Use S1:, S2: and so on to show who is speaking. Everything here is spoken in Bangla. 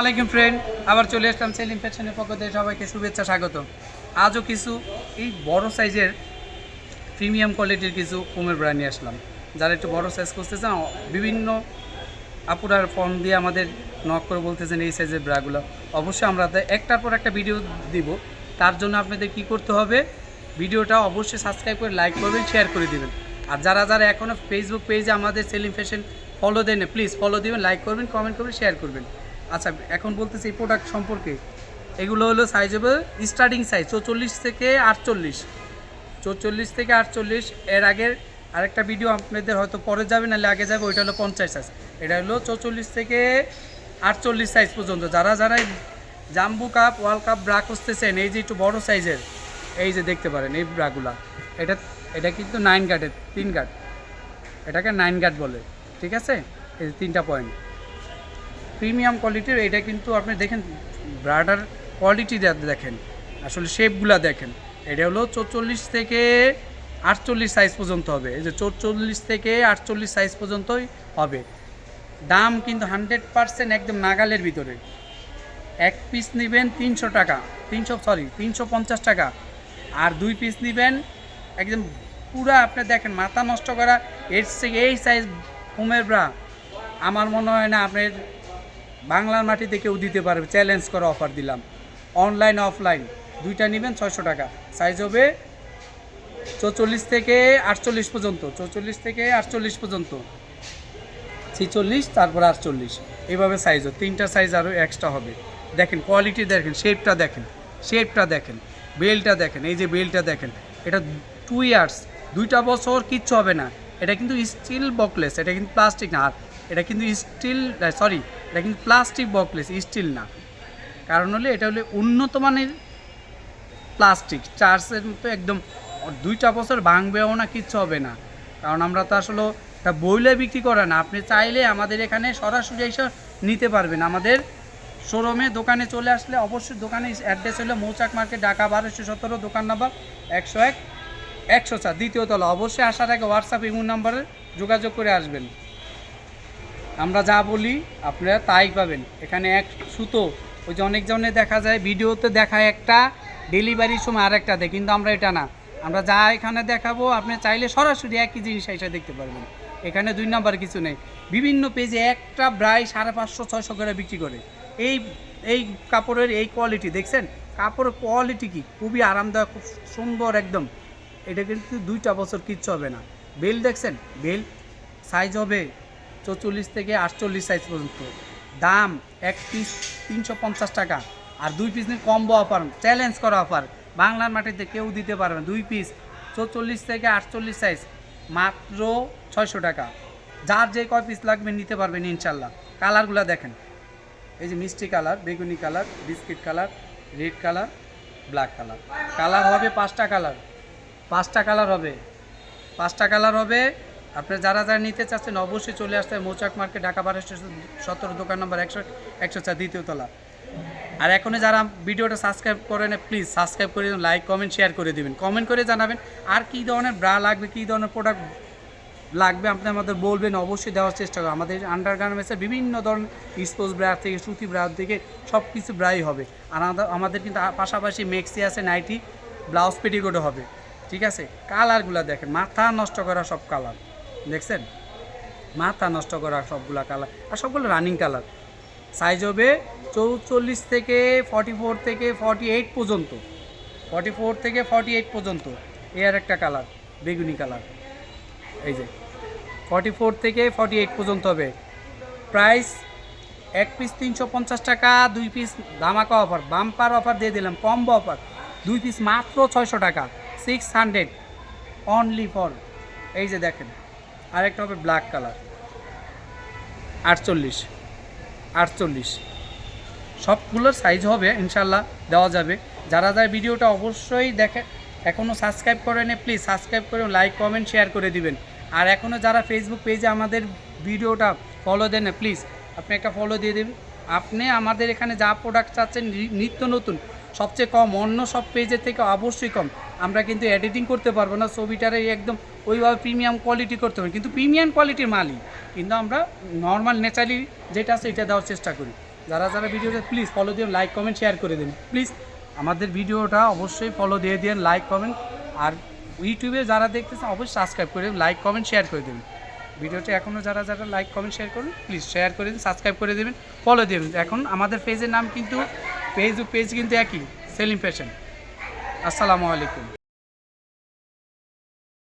S1: আলাইকুম ফ্রেন্ড আবার চলে আসলাম সেলিম ফ্যাশনের পক্ষ থেকে সবাইকে শুভেচ্ছা, স্বাগত। আজও কিছু এই বড় সাইজের প্রিমিয়াম কোয়ালিটির কিছু কুমের ব্রা নিয়ে আসলাম। যারা একটু বড় সাইজ করতেছেন বিভিন্ন আপুরার ফর্ম দিয়ে আমাদের নক করে বলতেছেন এই সাইজের ব্রাগুলো অবশ্যই আমরা একটার পর একটা ভিডিও দিব। তার জন্য আপনাদের কি করতে হবে, ভিডিওটা অবশ্যই সাবস্ক্রাইব করে লাইক করবেন শেয়ার করে দিবেন। আর যারা যারা এখনও ফেসবুক পেজে আমাদের সেলিম ফ্যাশন ফলো দেন প্লিজ ফলো দিবেন লাইক করবেন কমেন্ট করবেন শেয়ার করবেন। আচ্ছা এখন বলতেছি এই প্রোডাক্ট সম্পর্কে। এগুলো হলো সাইজ হবে স্টার্টিং সাইজ চৌচল্লিশ থেকে আটচল্লিশ। চৌচল্লিশ থেকে আটচল্লিশ, এর আগের আরেকটা ভিডিও আপনাদের হয়তো পরে যাবে, নাহলে আগে যাবে, ওইটা হলো পঞ্চাশ সাইজ এটা হলো চৌচল্লিশ থেকে আটচল্লিশ সাইজ পর্যন্ত। যারা যারা জাম্বু কাপ ওয়ার্ল্ড কাপ ব্রা খুঁজতেছেন, এই যে একটু বড় সাইজের এই যে দেখতে পারেন এই ব্রাগুলা এটা এটা কিন্তু নাইন গার্ডের তিন গার্ড এটাকে নাইন গার্ড বলে, ঠিক আছে? এই তিনটা পয়েন্ট প্রিমিয়াম কোয়ালিটির এটা কিন্তু আপনি দেখেন, ব্রাডার কোয়ালিটি দেখেন, আসলে শেপগুলা দেখেন। এটা হলো চৌচল্লিশ থেকে আটচল্লিশ সাইজ পর্যন্ত হবে। এই যে চৌচল্লিশ থেকে আটচল্লিশ সাইজ পর্যন্তই হবে। দাম কিন্তু হান্ড্রেড পারসেন্ট একদম নাগালের ভিতরে। এক পিস নেবেন তিনশো টাকা, তিনশো সরি তিনশো পঞ্চাশ টাকা। আর দুই পিস নেবেন একদম পুরা আপনি দেখেন, মাথা নষ্ট করা, এর থেকে এই সাইজ হোমের ব্রা। আমার মনে হয় না আপনার বাংলার মাটিতে কেউ দিতে পারবে চ্যালেঞ্জ করা অফার দিলাম। অনলাইন অফলাইন দুইটা নেবেন ছয়শো টাকা। সাইজ হবে চৌচল্লিশ থেকে আটচল্লিশ পর্যন্ত, চৌচল্লিশ থেকে আটচল্লিশ পর্যন্ত। ছিচল্লিশ, তারপর আটচল্লিশ। এইভাবে সাইজও তিনটা সাইজ আরও এক্সট্রা হবে। দেখেন কোয়ালিটি দেখেন শেপটা দেখেন শেপটা দেখেন বেলটা দেখেন, এই যে বেলটা দেখেন, এটা টু ইয়ার্স দুইটা বছর কিচ্ছু হবে না। এটা কিন্তু স্টিল বকলেস এটা কিন্তু প্লাস্টিক না। আর এটা কিন্তু স্টিল সরি এটা কিন্তু প্লাস্টিক বকলেস স্টিল না। কারণ হলে এটা হলে উন্নত মানের প্লাস্টিক চার্জের মতো একদম দুইটা বছর ভাঙবেও না, কিচ্ছু হবে না। কারণ আমরা তো আসলে এটা বইলে বিক্রি করে না। আপনি চাইলে আমাদের এখানে সরাসরি এসে নিতে পারবেন। আমাদের শোরুমে দোকানে চলে আসলে অবশ্যই দোকানে অ্যাড্রেস হলো মৌচাক মার্কেট, ঢাকা বারোশো সতেরো, দোকান নাম্বার একশো এক, একশো চার, দ্বিতীয় তলা। অবশ্যই আসার আগে হোয়াটসঅ্যাপ ইমো নাম্বারে যোগাযোগ করে আসবেন। আমরা যা বলি আপনারা তাই পাবেন। এখানে এক সুতো, ওই যে অনেক জনের দেখা যায়, ভিডিওতে দেখায় একটা ডেলিভারির সময় আর একটা দেয়, কিন্তু আমরা এটা না। আমরা যা এখানে দেখাবো, আপনি চাইলে সরাসরি একই জিনিস এসে দেখতে পারবেন। এখানে দুই নাম্বার কিছু নেই। বিভিন্ন পেজে একটা ব্রাই সাড়ে পাঁচশো, ছয়শো করে বিক্রি করে। এই এই কাপড়ের এই কোয়ালিটি দেখছেন? কাপড়ের কোয়ালিটি কি? খুবই আরামদায়ক, খুব সুন্দর একদম। এটা কিন্তু দুইটা বছর কিচ্ছু হবে না। বেল দেখছেন? বেল সাইজ হবে চৌচল্লিশ থেকে আটচল্লিশ সাইজ পর্যন্ত। দাম এক পিস তিনশো পঞ্চাশ টাকা। আর দুই পিস নিয়ে কম্বো অফার চ্যালেঞ্জ করা অফার বাংলার মাটিতে কেউ দিতে পারবে না। দুই পিস চৌচল্লিশ থেকে আটচল্লিশ সাইজ মাত্র ছয়শো টাকা। যার যে কয় পিস লাগবে নিতে পারবেন ইনশাল্লাহ। কালারগুলো দেখেন। এই যে মিষ্টি কালার, বেগুনি colour, biscuit colour, red colour black colour. Colour হবে পাঁচটা কালার। পাঁচটা কালার হবে। পাঁচটা কালার হবে আপনি যারা যারা নিতে চাচ্ছেন, অবশ্যই চলে আসতে মৌচাক মার্কেট, ঢাকা বারো স্টেশন, সতেরো দোকান নম্বর, একশো একশো চার, দ্বিতীয় তলা। আর এখনই যারা ভিডিওটা সাবস্ক্রাইব করে করেন প্লিজ সাবস্ক্রাইব করে দিন লাইক কমেন্ট শেয়ার করে দেবেন। কমেন্ট করে জানাবেন, আর কী ধরনের ব্রা লাগবে, কী ধরনের প্রোডাক্ট লাগবে আপনি আমাদের বলবেন, অবশ্যই দেওয়ার চেষ্টা করবেন। আমাদের আন্ডার গার্মেন্টসের বিভিন্ন ধরনের স্পোর্টস ব্রা থেকে, সুতি ব্রা থেকে সব কিছু ব্রাই হবে। আর আমাদের- কিন্তু পাশাপাশি মেক্সি আছে নাইটি ব্লাউজ পেটিকোটও হবে। ঠিক আছে? কালারগুলো দেখেন, মাথা নষ্ট করা সব কালার দেখছেন? মাথা নষ্ট করা সবগুলা কালার আর সবগুলো রানিং কালার সাইজ হবে চৌচল্লিশ থেকে ফর্টি ফোর থেকে ফর্টি এইট পর্যন্ত। ফর্টি ফোর থেকে ফর্টি এইট পর্যন্ত এর একটা কালার বেগুনি কালার এই যে ফর্টি ফোর থেকে ফর্টি এইট পর্যন্ত হবে। প্রাইস এক পিস তিনশো পঞ্চাশ টাকা, দুই পিস ধামাকা অফার বাম্পার অফার দিয়ে দিলাম কম্বো অফার দুই পিস মাত্র ছয়শো টাকা সিক্স হান্ড্রেড অনলি ফর এই যে দেখেন। আরেকটা হবে ব্ল্যাক কালার আটচল্লিশ। আটচল্লিশ। সবগুলোর সাইজ হবে, ইনশাল্লাহ দেওয়া যাবে। যারা যারা ভিডিওটা অবশ্যই দেখে এখনও সাবস্ক্রাইব করেন প্লিজ সাবস্ক্রাইব করে লাইক কমেন্ট শেয়ার করে দিবেন। আর এখনও যারা ফেসবুক পেজে আমাদের ভিডিওটা ফলো দেন প্লিজ আপনি একটা ফলো দিয়ে দেবেন। আপনি আমাদের এখানে যা প্রোডাক্ট চাচ্ছেন নিত্য নতুন সবচেয়ে কম, অন্য সব পেজের থেকে অবশ্যই কম। আমরা কিন্তু এডিটিং করতে পারব না, ছবিটারে একদম ওইভাবে প্রিমিয়াম কোয়ালিটি করতে পারি কিন্তু প্রিমিয়াম কোয়ালিটির মালই কিন্তু আমরা নর্মাল ন্যাচারালি যেটা আছে এটা দেওয়ার চেষ্টা করি। যারা যারা ভিডিওটা প্লিজ ফলো দিয়ে লাইক কমেন্ট শেয়ার করে দিন। প্লিজ আমাদের ভিডিওটা অবশ্যই ফলো দিয়ে দিন লাইক কমেন্ট আর ইউটিউবে যারা দেখতেছেন, অবশ্যই সাবস্ক্রাইব করে লাইক কমেন্ট শেয়ার করে দেবেন ভিডিওটা এখনও যারা যারা লাইক কমেন্ট শেয়ার করুন প্লিজ শেয়ার করে দিন সাবস্ক্রাইব করে দেবেন ফলো দেবেন। এখন আমাদের পেজের নাম কিন্তু পেজ পেজ কিন্তু একই সেলিম ফ্যাশন। আসসালামু আলাইকুম।